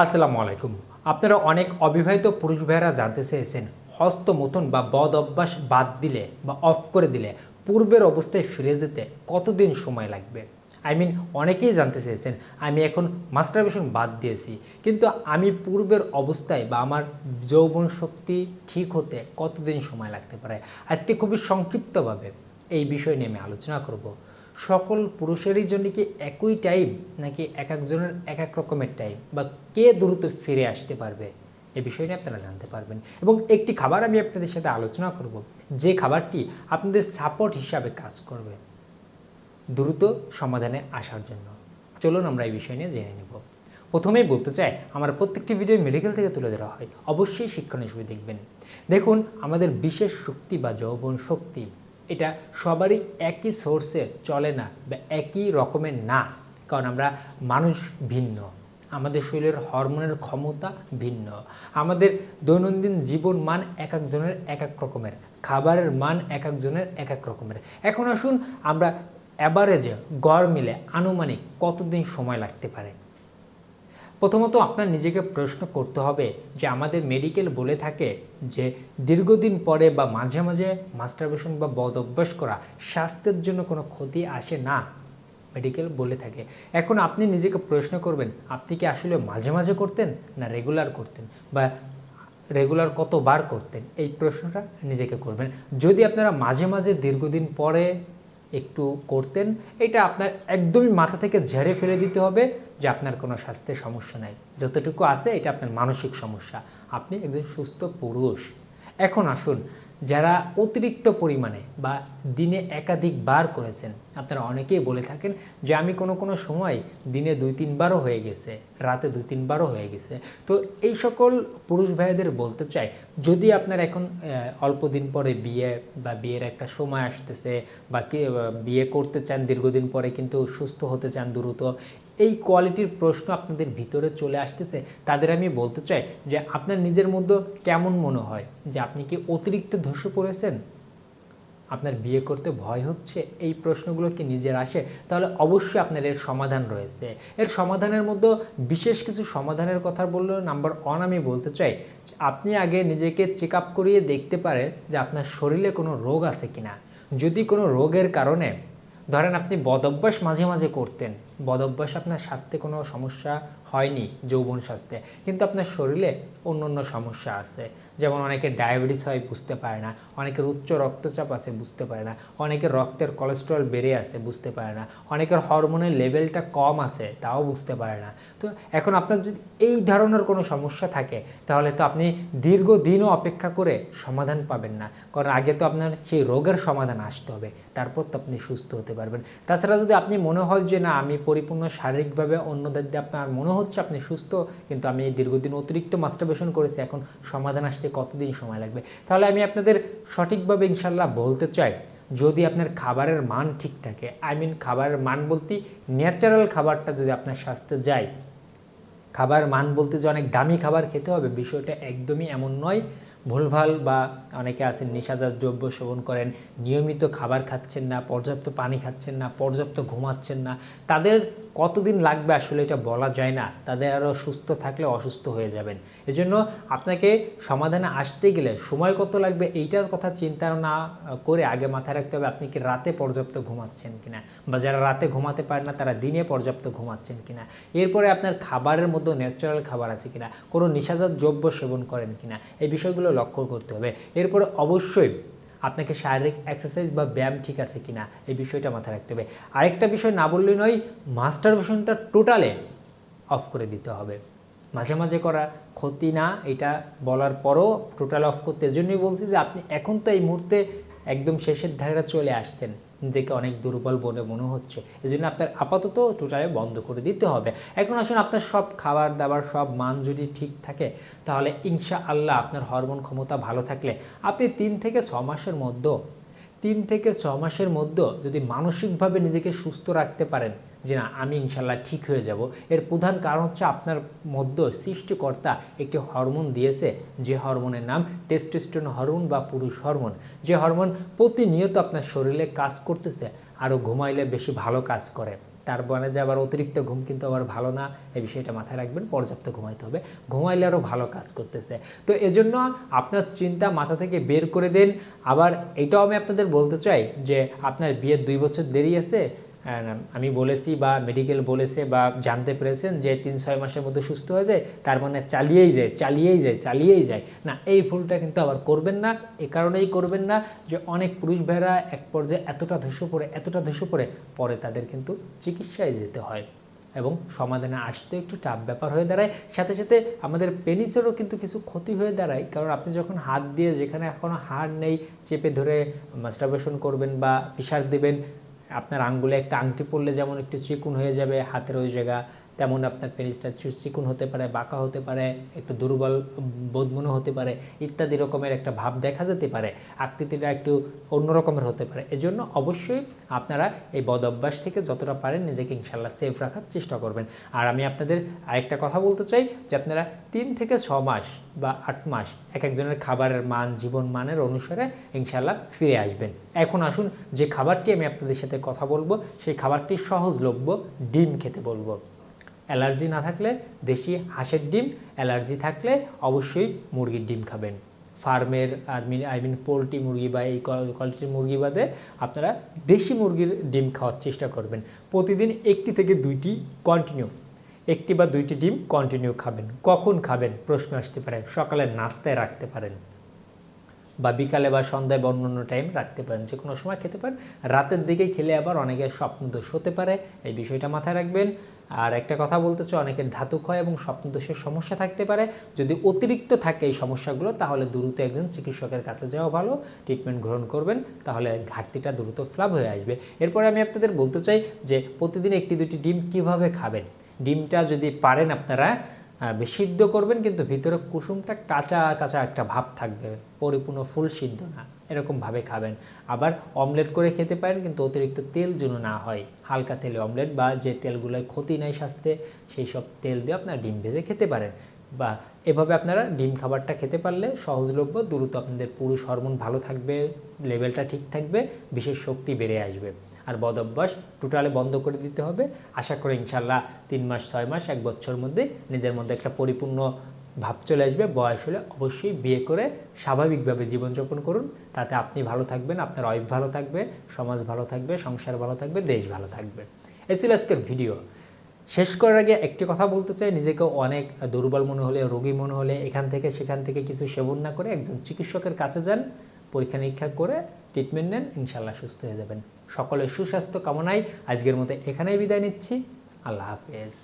আসসালামু আলাইকুম। আপনারা অনেক অবিবাহিত পুরুষ ভাইয়েরা জানতে চেয়েছেন হস্তমথন বা বদ অভ্যাস বাদ দিলে বা অফ করে দিলে পূর্বের অবস্থায় ফিরে যেতে কতদিন সময় লাগবে? আই মিন অনেকেই জানতে চেয়েছেন, আমি এখন মাস্টারবেশন বাদ দিয়েছি, কিন্তু আমি পূর্বের অবস্থায় বা আমার যৌবন শক্তি ঠিক হতে কতদিন সময় লাগতে পারে? আজকে খুবই সংক্ষিপ্তভাবে এই বিষয় নিয়ে আমি আলোচনা করব। সকল পুরুষেরই জন্য কি একই টাইম নাকি এক একজনের এক এক রকমের টাইম বা কে দ্রুত ফিরে আসতে পারবে? এ বিষয় নিয়ে আপনারা জানতে পারবেন। এবং একটি খাবার আমি আপনাদের সাথে আলোচনা করব। যে খাবারটি আপনাদের সাপোর্ট হিসাবে কাজ করবে দ্রুত সমাধানে আসার জন্য। চলুন আমরা এই বিষয় নিয়ে জেনে নেব। প্রথমেই বলতে চাই, আমার প্রত্যেকটি ভিডিও মেডিকেল থেকে তুলে ধরা হয়। অবশ্যই শিক্ষণ হিসেবে দেখবেন। দেখুন, আমাদের বিশেষ শক্তি বা যৌবন শক্তি এটা সবারই একই সোর্সে চলে না বা একই রকমের না। কারণ আমরা মানুষ ভিন্ন। আমাদের শরীরের হরমোনের ক্ষমতা ভিন্ন। আমাদের দৈনন্দিন জীবন মান এক একজনের এক এক রকমের। খাবারের মান এক একজনের এক এক রকমের। এখন আসুন আমরা অ্যাভারেজে গড় মিলে আনুমানিক কতদিন সময় লাগতে পারে? প্রথমত আপনার নিজেকে প্রশ্ন করতে হবে যে আমাদের মেডিকেল বলে থাকে যে দীর্ঘদিন পরে বা মাঝে মাঝে মাস্টারবেশন বা বদ অভ্যাস করা স্বাস্থ্যের জন্য কোনো ক্ষতি আসে না। মেডিকেল বলে থাকে। এখন আপনি নিজেকে প্রশ্ন করবেন, আপনি কি আসলে মাঝে মাঝে করতেন না রেগুলার করতেন বা রেগুলার কতবার করতেন? এই প্রশ্নটা নিজেকে করবেন। যদি আপনারা মাঝে মাঝে দীর্ঘদিন পরে একটু করতেন, এটা আপনার একদমই মাথা থেকে ঝেড়ে ফেলে দিতে হবে যে আপনার কোনো স্বাস্থ্যের সমস্যা নাই। যতটুকু আছে এটা আপনার মানসিক সমস্যা। আপনি একজন সুস্থ পুরুষ। এখন আসুন, যারা অতিরিক্ত পরিমাণে বা দিনে একাধিক বার করেছেন আপনারা অনেকেই বলে থাকেন যে আমি কোনো কোনো সময় দিনে দুই তিনবারও হয়ে গেছে, রাতে দুই তিনবারও হয়ে গেছে। তো এই সকল পুরুষ ভাইদের বলতে চাই, যদি আপনার এখন অল্প দিন পরে বিয়ে বা বিয়ের একটা সময় আসতেছে বা কে বিয়ে করতে চান, দীর্ঘদিন পরে কিন্তু সুস্থ হতে চান, দ্রুত, এই কোয়ালিটির প্রশ্ন আপনাদের ভিতরে চলে আসতেছে, তাদের আমি বলতে চাই যে আপনার নিজের মধ্যে কেমন মনে হয়? যে আপনি কি অতিরিক্ত ধসে পড়েছেন? আপনার বিয়ে করতে ভয় হচ্ছে? এই প্রশ্নগুলো কি নিজের আসে? তাহলে অবশ্যই আপনার এর সমাধান রয়েছে। এর সমাধানের মধ্যে বিশেষ কিছু সমাধানের কথা বললেও নাম্বার ওয়ান আমি বলতে চাই আপনি আগে নিজেকে চেক আপ করিয়ে দেখতে পারেন যে আপনার শরীরে কোনো রোগ আছে কিনা। যদি কোনো রোগের কারণে, ধরেন আপনি বদভ্যাস মাঝে মাঝে করতেন বদভ্যাস আপনার স্বাস্থ্যে কোনো সমস্যা হয়নি, যৌবন স্বাস্থ্যে। কিন্তু আপনার শরীরে অন্য অন্য সমস্যা আছে। যেমন অনেকে ডায়াবেটিস হয়, বুঝতে পারে না। অনেকের উচ্চ রক্তচাপ আছে, বুঝতে পারে না। অনেকের রক্তের কোলেস্ট্রল বেড়ে আছে, বুঝতে পারে না। অনেকের হরমোনের লেভেলটা কম আছে, তাও বুঝতে পারে না। তো এখন আপনার যদি এই ধরনের কোনো সমস্যা থাকে, তাহলে তো আপনি দীর্ঘদিনও অপেক্ষা করে সমাধান পাবেন না। কারণ আগে তো আপনার সেই রোগের সমাধান আসতে হবে। তারপর তো আপনি সুস্থ হতে পারবেন। তাছাড়া যদি আপনি মনে হয় যে, না, আমি পরিপূর্ণ শারীরিকভাবে অন্যদের দিয়ে আপনার মনে হচ্ছে আপনি সুস্থ, কিন্তু আমি দীর্ঘদিন অতিরিক্ত মাস্টারবেশন করেছি, এখন সমাধান আসতে কতদিন সময় লাগবে? তাহলে আমি আপনাদের সঠিকভাবে ইনশাল্লাহ বলতে চাই, যদি আপনার খাবারের মান ঠিক থাকে আই মিন খাবারের মান বলতে ন্যাচারাল খাবারটা যদি আপনার স্বাস্থ্যে যায় খাবার মান বলতে যে অনেক দামি খাবার খেতে হবে, বিষয়টা একদমই এমন নয়। ভুলভাল বা অনেকে আছেন নেশাজাত দ্রব্য সেবন করেন, নিয়মিত খাবার খাচ্ছেন না, পর্যাপ্ত পানি খাচ্ছেন না, পর্যাপ্ত ঘুমাচ্ছেন না, তাদের কতদিন লাগবে আসলে এটা বলা যায় না। তাদের আরও সুস্থ থাকলে অসুস্থ হয়ে যাবেন। এজন্য আপনাকে সমাধানে আসতে গেলে সময় কত লাগবে এইটার কথা চিন্তা না করে আগে মাথায় রাখতে হবে আপনি কি রাতে পর্যাপ্ত ঘুমাচ্ছেন কিনা বা যারা রাতে ঘুমাতে পারে না তারা দিনে পর্যাপ্ত ঘুমাচ্ছেন কিনা। এরপরে আপনার খাবারের মধ্যে ন্যাচারাল খাবার আছে কিনা, কোনো নিশাজাত দ্রব্য সেবন করেন কিনা, এই বিষয়গুলো লক্ষ্য করতে হবে। এরপরে অবশ্যই আপনাকে শারীরিক এক্সারসাইজ বা ব্যায়াম ঠিক আছে কিনা এই বিষয়টা মাথায় রাখতে হবে। আরেকটা বিষয় না বললে নয় মাস্টারবেশনটা টোটালে অফ করে দিতে হবে। মাঝে মাঝে করা ক্ষতি না, এটা বলার পরও টোটাল অফ করতে। এজন্যই বলছি যে আপনি এখন তো এই মুহূর্তে একদম শেষের ধারে চলে আসছেন। নিজেকে অনেক দুর্বল বলে মনে হচ্ছে। এই জন্য আপনার আপাতত টোটালে বন্ধ করে দিতে হবে। এখন আসুন আপনার সব খাবার দাবার সব মান যদি ঠিক থাকে, তাহলে ইনশা আল্লাহ আপনার হরমোন ক্ষমতা ভালো থাকলে আপনি তিন থেকে ছ মাসের মধ্যে, তিন থেকে ছ মাসের মধ্যে যদি মানসিকভাবে নিজেকে সুস্থ রাখতে পারেন যে না, আমি ইনশাল্লাহ ঠিক হয়ে যাব। এর প্রধান কারণ হচ্ছে আপনার মধ্যে সৃষ্টিকর্তা একটি হরমোন দিয়েছে, যে হরমোনের নাম টেস্টোস্টেরন হরমোন বা পুরুষ হরমোন যে হরমোন প্রতিনিয়ত আপনার শরীরে কাজ করতেছে আরও ঘুমাইলে বেশি ভালো কাজ করে। তার মানে যে আবার অতিরিক্ত ঘুম কিন্তু আবার ভালো না এই বিষয়টা মাথায় রাখবেন, পর্যাপ্ত ঘুমাইতে হবে। ঘুমাইলে আরও ভালো কাজ করতেছে। তো এজন্য আপনার চিন্তা মাথা থেকে বের করে দেন। আবার এটাও আমি আপনাদের বলতে চাই যে, আপনার বিয়ের দুই বছর দেরি আছে আমি বলেছি বা মেডিকেল বলেছে বা জানতে পেরেছেন যে তিন, ছয় মাসের মধ্যে সুস্থ হয়ে যায়, তার মানে চালিয়েই যায় চালিয়েই যায় চালিয়েই যায়। না, এই ভুলটা কিন্তু আবার করবেন না। এ কারণেই করবেন না যে অনেক পুরুষ ভাইরা এক পর্যায়ে এতটা ধসে পড়ে এতটা ধসে পড়ে পরে তাদের কিন্তু চিকিৎসায় যেতে হয় এবং সমাধানে আসতে একটু টাফ ব্যাপার হয়ে দাঁড়ায়। সাথে সাথে আমাদের পেনিসেরও কিন্তু কিছু ক্ষতি হয়ে দাঁড়ায়, কারণ আপনি যখন হাত দিয়ে যেখানে এখনও হাড় নেই, চেপে ধরে মাস্টারবেশন করবেন বা পিসার দেবেন আপনার আঙ্গুলে একটা আংটি পরলে যেমন একটু চিকুন হয়ে যাবে হাতের ওই জায়গা তেমন আপনার পেনিসটা চিকুন হতে পারে, বাঁকা হতে পারে, একটু দুর্বল বোধমনে হতে পারে, ইত্যাদি রকমের একটা ভাব দেখা যেতে পারে। আকৃতিটা একটু অন্য রকমের হতে পারে। এজন্য অবশ্যই আপনারা এই বদ অভ্যাস থেকে যতটা পারেন নিজেকে ইনশাল্লাহ সেফ রাখার চেষ্টা করবেন। আর আমি আপনাদের আরেকটা কথা বলতে চাই যে আপনারা তিন থেকে ছ মাস বা আট মাস এক একজনের খাবারের মান, জীবন মানের অনুসারে ইনশাল্লাহ ফিরে আসবেন। এখন আসুন যে খাবারটি আমি আপনাদের সাথে কথা বলব, সেই খাবারটি সহজলভ্য ডিম খেতে বলব। অ্যালার্জি না থাকলে দেশি হাঁসের ডিম, অ্যালার্জি থাকলে অবশ্যই মুরগির ডিম খাবেন। ফার্মের আর মিন, আই মিন পোলট্রি মুরগি বা এই কোয়ালিটির মুরগি বাদে আপনারা দেশি মুরগির ডিম খাওয়ার চেষ্টা করবেন। প্রতিদিন একটি থেকে দুইটি কন্টিনিউ একটি বা দুইটি ডিম কন্টিনিউ খাবেন। কখন খাবেন? প্রশ্ন আসতে পারে। সকালে নাস্তায় রাখতে পারেন। বা বিকালে বা সন্ধ্যায় বা অন্য টাইম রাখতে পারেন, যে কোনো সময় খেতে পারেন। রাতের দিকে খেলে আবার অনেকের স্বপ্নদোষ হতে পারে, এই বিষয়টা মাথায় রাখবেন। আর একটা কথা বলতে চাই, অনেকের ধাতু ক্ষয় এবং স্বপ্নদোষের সমস্যা থাকতে পারে। যদি অতিরিক্ত থাকে এই সমস্যাগুলো, তাহলে দ্রুত একজন চিকিৎসকের কাছে যাওয়া ভালো ট্রিটমেন্ট গ্রহণ করবেন, তাহলে ঘাটতিটা দ্রুত ফ্লাপ হয়ে আসবে। এরপরে আমি আপনাদের বলতে চাই যে, প্রতিদিন একটি দুটি ডিম কীভাবে খাবেন? ডিমটা যদি পারেন আপনারা সিদ্ধ করবেন, কিন্তু ভিতরে কুসুমটা কাঁচা কাঁচা একটা ভাব থাকবে, পরিপূর্ণ ফুল সিদ্ধ না এরকমভাবে খাবেন। আবার অমলেট করে খেতে পারেন, কিন্তু অতিরিক্ত তেল যেন না হয়। হালকা তেলে অমলেট বা যে তেলগুলোয় ক্ষতি নাই স্বাস্থ্যে, সেই সব তেল দিয়ে আপনারা ডিম ভেজে খেতে পারেন। বা এভাবে আপনারা ডিম খাবারটা খেতে পারলে সহজলভ্য, দ্রুত আপনাদের পুরুষ হরমোন ভালো থাকবে, লেভেলটা ঠিক থাকবে, বিশেষ শক্তি বেড়ে আসবে। আর বদ অভ্যাস টোটালে বন্ধ করে দিতে হবে। আশা করি ইনশাল্লাহ তিন মাস, ছয় মাস, এক বছর মধ্যে নিজের মধ্যে একটা পরিপূর্ণ ভাব চলে আসবে। বয়স হলে অবশ্যই বিয়ে করে স্বাভাবিকভাবে জীবনযাপন করুন। তাতে আপনি ভালো থাকবেন, আপনার ওয়াইফ ভালো থাকবে, সমাজ ভালো থাকবে, সংসার ভালো থাকবে, দেশ ভালো থাকবে। এ ছিল আজকের ভিডিও শেষ করার আগে একটি কথা বলতে চাই। নিজেকে অনেক দুর্বল মনে হলে, রোগী মনে হলে, এখান থেকে সেখান থেকে কিছু সেবন না করে একজন চিকিৎসকের কাছে যান। পরীক্ষা নিরীক্ষা করে ট্রিটমেন্ট নেন ইনশাল্লাহ সুস্থ হয়ে যাবেন। সকলের সুস্বাস্থ্য কামনায় আজকের মতো এখানেই বিদায় নিচ্ছি। আল্লাহ হাফেজ।